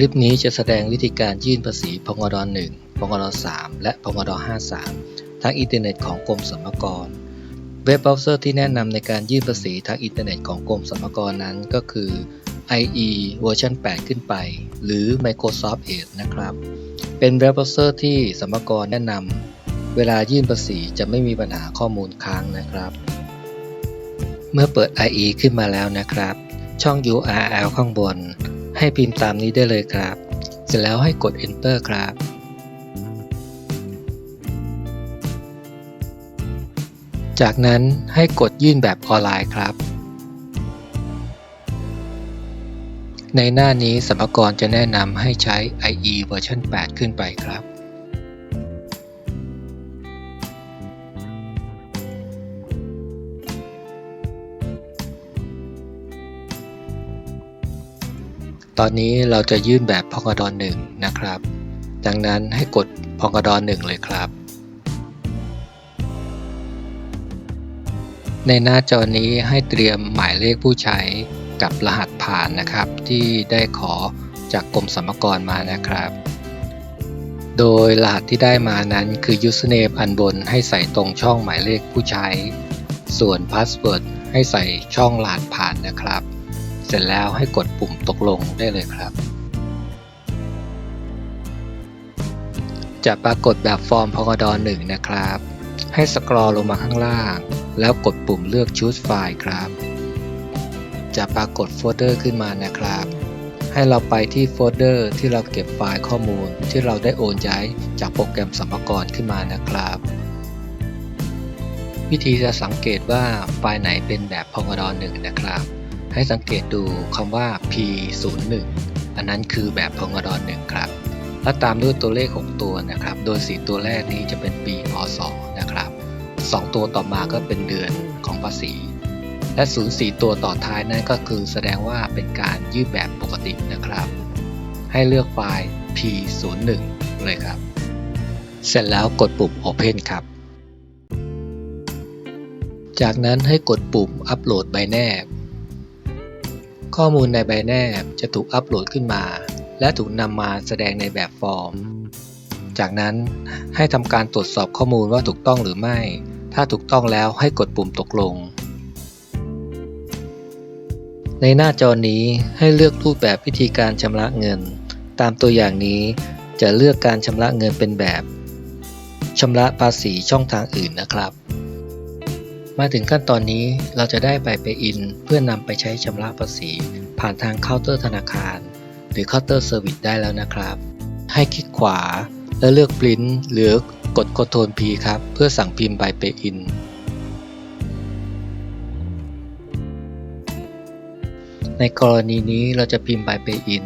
ลิปนี้จะแสดงวิธีการยื่นภาษีพงด1พงด3และพงด53ทางอินเทอร์เน็ตของกรมสรรพากร เว็บเบราว์เซอร์ที่แนะนำในการยื่นภาษีทางอินเทอร์เน็ตของกรมสรรพากรนั้นก็คือ IE เวอร์ชัน8 ขึ้นไป หรือ Microsoft Edge นะครับ เป็นเว็บเบราว์เซอร์ที่สรรพากรแนะนำเวลายื่นภาษีจะไม่มีปัญหาข้อมูลค้างนะครับ เมื่อเปิด IE ขึ้นมาแล้วนะครับ ช่อง URL ข้างบน ให้พิมพ์ตามนี้ได้เลยครับ เสร็จแล้วให้กด Enter ครับ จากนั้นให้กดยื่นแบบออนไลน์ครับ ในหน้านี้สมรพากรจะแนะนำให้ใช้ IE เวอร์ชัน8 ขึ้นไปครับ ตอนนี้เราจะยื่นแบบพองกด1นหนึ่งนะครับ ดังนั้นให้กดพองกด1เลยครับ ในหน้าจอนี้ให้เตรียมหมายเลขผู้ใช้กับรหัสผ่านนะครับ ที่ได้ขอจากกรมสรรพากรมานะครับ โดยรหัสที่ได้มานั้นคือ username อันบนให้ใส่ตรงช่องหมายเลขผู้ใช้ ส่วน password ให้ใส่ช่องรหัสผ่านนะครับ เสร็จแล้วให้กดปุ่มตกลงได้เลยครับ จะปรากฏแบบฟอร์มพกด1นะครับ ให้สครอลลงมาข้างล่าง แล้วกดปุ่มเลือก choose file ครับ จะปรากฏโฟลเดอร์ขึ้นมานะครับ ให้เราไปที่โฟลเดอร์ที่เราเก็บไฟล์ข้อมูลที่เราได้โอนย้ายจากโปรแกรมสัมภาระขึ้นมานะครับวิธีจะสังเกตว่าไฟล์ไหนเป็นแบบพกดอ1นะครับ ให้สังเกตดูคำว่า P01 อันนั้นคือแบบพงด1ครับ และตามด้วยตัวเลข 6 ตัวนะครับ โดย 4 ตัวแรกนี้จะเป็นปีพศนะครับ 2 ตัวต่อมาก็เป็นเดือนของภาษี และ 04 ตัวต่อท้ายนั้นก็คือแสดงว่าเป็นการยื่นแบบปกตินะครับ ให้เลือกไฟล์ P01 เลยครับ เสร็จแล้วกดปุ่ม Open ครับจากนั้นให้กดปุ่มอัปโหลดใบแนบ ข้อมูลในใบแนบจะถูกอัปโหลดขึ้นมา และถูกนำมาแสดงในแบบฟอร์ม จากนั้นให้ทำการตรวจสอบข้อมูลว่าถูกต้องหรือไม่ ถ้าถูกต้องแล้วให้กดปุ่มตกลง ในหน้าจอนี้ให้เลือกรูปแบบวิธีการชำระเงิน ตามตัวอย่างนี้จะเลือกการชำระเงินเป็นแบบชำระภาษีช่องทางอื่นนะครับ มาถึงขั้นตอนนี้เราจะได้ใบเปอิน เพื่อนำไปใช้ชำระภาษี ผ่านทางเคาน์เตอร์ธนาคาร หรือเคาน์เตอร์เซอร์วิสได้แล้วนะครับ ให้คลิกขวา แล้วเลือก Print หรือกด Ctrl P ครับ เพื่อสั่งพิมพ์ใบเปอิน ในกรณีนี้เราจะพิมพ์ใบเปอิน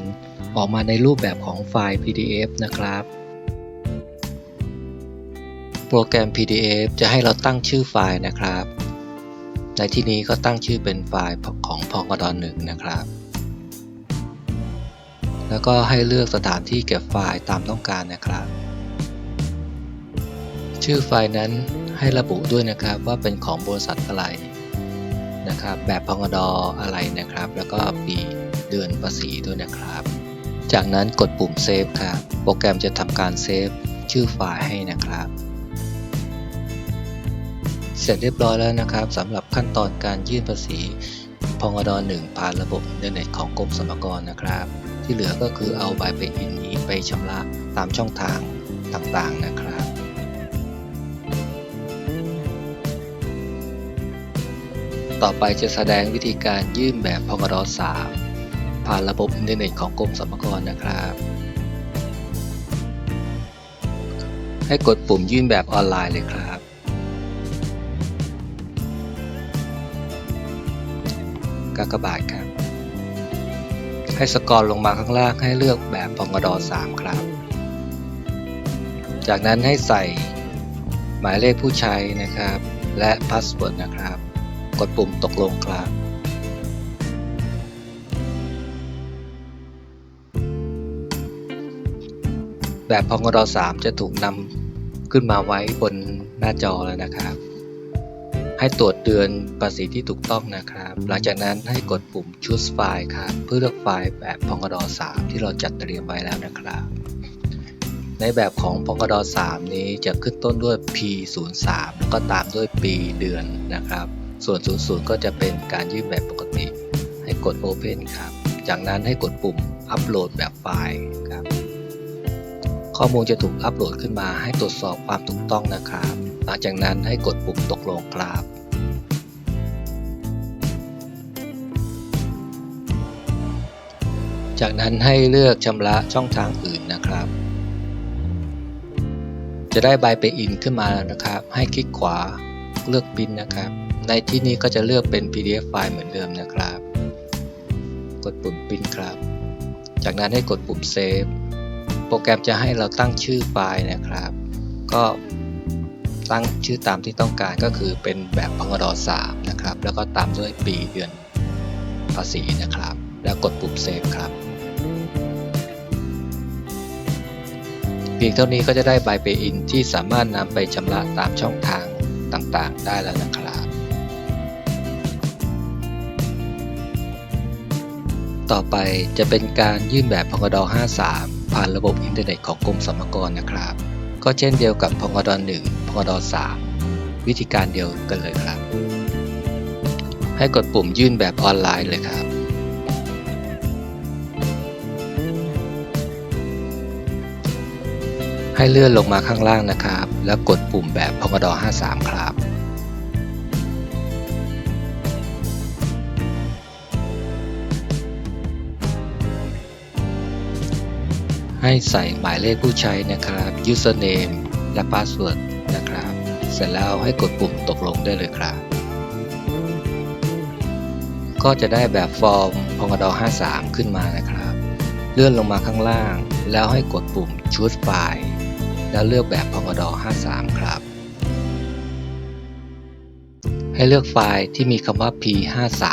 ออกมาในรูปแบบของไฟล์ PDF นะครับโปรแกรม PDF จะให้เราตั้งชื่อไฟล์นะครับ ในที่นี้ก็ตั้งชื่อเป็นไฟล์ของพกด1นหนึ่งนะครับ แล้วก็ให้เลือกสถานที่เก็บไฟล์ตามต้องการนะครับ ชื่อไฟล์นั้นให้ระบุด้วยนะครับว่าเป็นของบริษัทอะไรนะครับ แบบพกดออะไรนะครับ แล้วก็ปีเดือนภาษีด้วยนะครับ จากนั้นกดปุ่มเซฟครับ โปรแกรมจะทำการเซฟชื่อไฟล์ให้นะครับ เสร็จเรียบร้อยแล้วนะครับสำหรับขั้นตอนการยื่นภาษีพงด1ผ่านระบบอินเทอร์เน็ตของกรมสรรพากรนะครับ ที่เหลือก็คือเอาใบไปอินนี้ไปชำระตามช่องทางต่างๆนะครับต่อไปจะแสดงวิธีการยื่นแบบพงด3ผ่านระบบอินเทอร์เน็ตของกรมสรรพากรนะครับ ให้กดปุ่มยื่นแบบออนไลน์เลยครับ กากบาทครับ ให้สกอร์ลงมาข้างล่างให้เลือกแบบพงด3ครับ จากนั้นให้ใส่หมายเลขผู้ใช้นะครับ และพาสเวิร์ดนะครับ กดปุ่มตกลงครับแบบพงด3จะถูกนำขึ้นมาไว้บนหน้าจอแล้วนะครับ ให้ตรวจเดือนภาษีที่ถูกต้องนะครับ หลังจากนั้นให้กดปุ่ม choose file ครับเพื่อเลือกไฟล์แบบพงด3ที่เราจัดเตรียมไว้แล้วนะครับ ในแบบของพงด3นี้จะขึ้นต้นด้วย P03 แล้วก็ตามด้วยปีเดือนนะครับ ส่วน 00 ก็จะเป็นการยื่นแบบปกติ ให้กด Open ครับ จากนั้นให้กดปุ่ม Upload แบบไฟล์ครับ ข้อมูลจะถูกอัปโหลดขึ้นมาให้ตรวจสอบความถูกต้องนะครับ หลังจากนั้นให้กดปุ่มตกลงครับจากนั้นให้เลือกชำระช่องทางอื่นนะครับ จะได้ใบไปอินขึ้นมาแล้วนะครับ ให้คลิกขวาเลือกบินนะครับ ในที่นี้ก็จะเลือกเป็น PDF ไฟล์เหมือนเดิมนะครับ กดปุ่มปินครับ จากนั้นให้กดปุ่มเซฟ โปรแกรมจะให้เราตั้งชื่อไฟล์นะครับ ก็ ตั้งชื่อตามที่ต้องการก็คือเป็นแบบพงด3นะครับ แล้วก็ตามด้วยปีเดือนภาษีนะครับ แล้วกดปุ่มเซฟครับเพียงเท่านี้ก็จะได้ใบเปอินที่สามารถนำไปชำระตามช่องทางต่างๆ ได้แล้วนะครับ ต่อไปจะเป็นการยื่นแบบพงด53 ผ่านระบบอินเทอร์เน็ตของกรมสรรพากรนะครับ ก็เช่นเดียวกับพงด1 พงด3วิธีการเดียวกันเลยครับ ให้กดปุ่มยื่นแบบออนไลน์เลยครับ ให้เลื่อนลงมาข้างล่างนะครับ แล้วกดปุ่มแบบพงด53 ครับ ให้ใส่หมายเลขผู้ใช้นะครับ username และ password เสร็จแล้วให้กดปุ่มตกลงได้เลยครับ ก็จะได้แบบฟอร์มพงกด53 ขึ้นมานะครับ เลื่อนลงมาข้างล่าง แล้วให้กดปุ่ม choose file แล้วเลือกแบบพงกด53 ครับ ให้เลือกไฟล์ที่มีคำว่า p53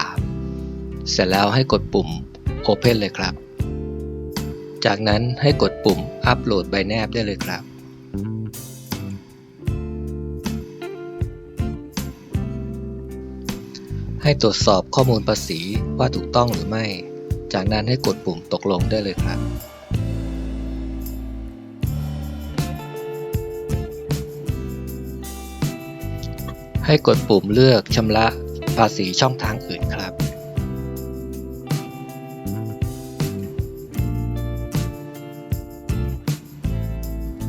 เสร็จแล้วให้กดปุ่ม open เลยครับ จากนั้นให้กดปุ่มอัปโหลดใบแนบได้เลยครับ ให้ตรวจสอบข้อมูลภาษีว่าถูกต้องหรือไม่ จากนั้นให้กดปุ่มตกลงได้เลยครับ ให้กดปุ่มเลือกชำระภาษีช่องทางอื่นครับ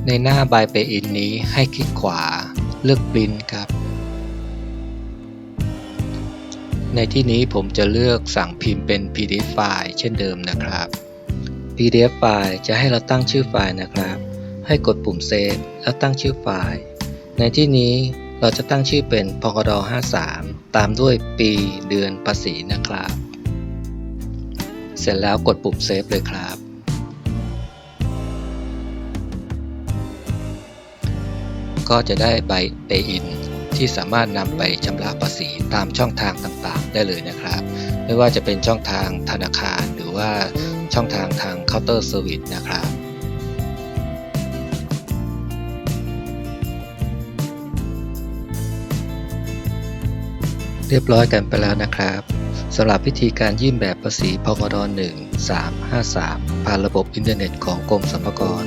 ในหน้า Buy Pay In นี้ให้คลิกขวาเลือก Print ครับ ในที่นี้ผมจะเลือกสั่งพิมพ์เป็น PDF ไฟล์เช่นเดิมนะครับ PDF ไฟล์จะให้เราตั้งชื่อไฟล์นะครับ ให้กดปุ่มเซฟแล้วตั้งชื่อไฟล์ ในที่นี้เราจะตั้งชื่อเป็นพกด53 ตามด้วยปีเดือนภาษีนะครับ เสร็จแล้วกดปุ่มเซฟเลยครับ ก็จะได้ใบ Pay In ที่สามารถนำไปชำระภาษีตามช่องทางต่างๆ ได้เลยนะครับ ไม่ว่าจะเป็นช่องทางธนาคาร หรือว่าช่องทางทางเคาน์เตอร์เซอร์วิสนะครับเรียบร้อยกันไปแล้วนะครับสำหรับวิธีการยื่นแบบภาษีพกด1 3 5 3 ผ่านระบบอินเทอร์เน็ตของกรมสรรพากร